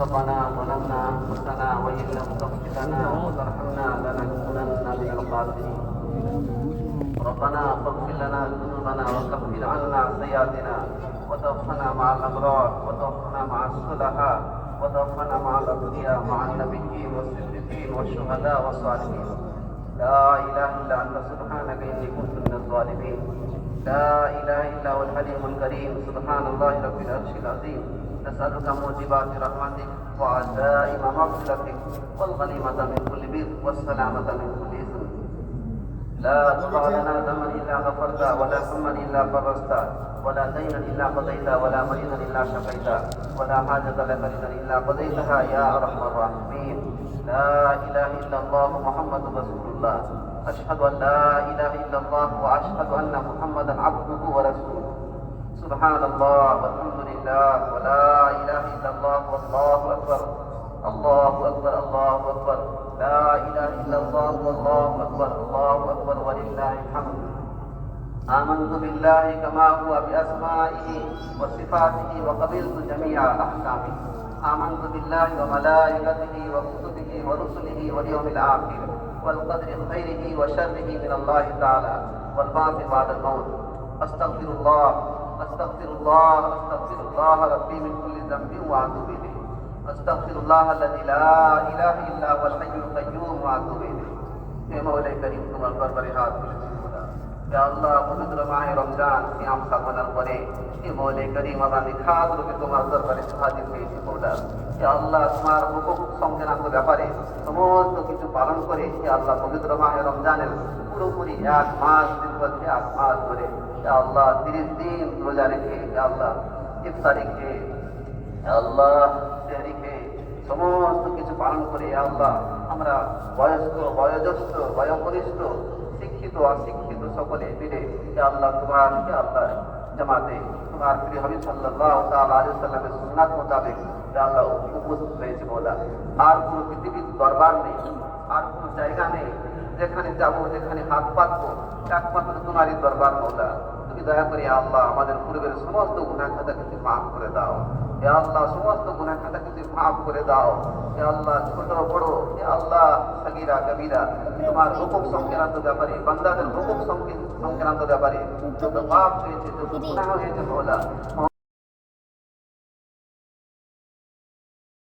ربنا ظلمنا أنفسنا وإن لم تغفر لنا وترحمنا لنكونن من الخاسرين. ربنا فاغفر لنا ذنوبنا وكفر عنا سيئاتنا وتوفنا مع الأبرار وتوفنا مع الصلحاء وتوفنا مع الأنبياء مع النبيين والصديقين والشهداء والصالحين. لا إله إلا أنت سبحانك إني كنت من الظالمين. لا إله إلا هو الحليم الكريم. سبحان الله رب العرش العظيم. نسألك موجبات رحمتك وعزائم مغفرتك. والغنيمة من كل بر والسلامة من كل إثم. لا تدع لنا ذنبا إلا غفرته ولا هما إلا فرجته ولا دينا إلا قضيته ولا مريضا إلا شفيته ولا حاجة لك رضا إلا قضيتها يا أرحم الراحمين. لا إله إلا الله محمد رسول الله. أشهد أن لا إله إلا الله وأشهد أن محمدا عبده ورسوله. سبحان الله والحمد لله ولا إله إلا الله والله أكبر. الله أكبر الله أكبر. لا إله إلا الله والله أكبر الله أكبر ولله الحمد. آمنت بالله كما هو بأسمائه وصفاته وقبلت جميع أحكامه. آمنت بالله وملائكته وكتبه ورسله واليوم الآخر والقدر خيره وشره من الله تعالى والبعث بعد الموت. أستغفر الله أستغفر الله أستغفر الله ربي من كل ذنب وأتوب إليه. أستغفر الله الذي لا إله إلا هو الحي القيوم وأتوب إليه হে মৌলাই করিম তোমার দরবারে হাত তুলেছি খোদা হে আল্লাহ পবিত্র মাহে রমজান সিয়াম সাধনার পরে হে মৌলাই করিম আমরা নিখাত রূপে তোমার দরবারে হাজির হয়েছি খোদা হে আল্লাহ তোমার হুকুম সংক্রান্ত ব্যাপারে সমস্ত কিছু পালন করে হে আল্লাহ পবিত্র মাহে রমজানের পুরোপুরি এক মাস দিন বলছে এক মাস ধরে হে আল্লাহ তিরিশ দিন রোজা রেখে হে আল্লাহ ইফতারি খেয়ে হে আল্লাহ সমস্ত কিছু পালন করে আল্লাহ, আমরা বয়স্ক, বয়োজ্যেষ্ঠ, বয়োকনিষ্ঠ, শিক্ষিত, অশিক্ষিত সকলে মিলে আল্লাহ, তোমার, হে আল্লাহ, জামাতে তোমার প্রিয় হাবিব সাল্লাল্লাহু তাআলা সাল্লামের সুন্নাত মোতাবেক আল্লাহ, উপস্থিত হয়েছে বলা। আর কোনো পৃথিবীর দরবার নেই, আর কোনো জায়গা নেই, যেখানে যাব, যেখানে হাত পাতবো, একমাত্র তোমারই দরবার, মৌলা। তুমি দয়া করে আল্লাহ, আমাদের পূর্বের সমস্ত খাতা কিছু মাফ করে দাও। হে আল্লাহ, সমস্ত গুনাহ তুমি মাফ করে দাও। হে আল্লাহ, ছোট, বড়, হে আল্লাহ, সগিরা, কবিরা, তোমার রূপক সংক্রান্ত ব্যাপারে, বান্দাদের রূপক সংক্রান্ত ব্যাপারে যত পাপ হয়েছে, যত গুণা হয়েছে মৌলা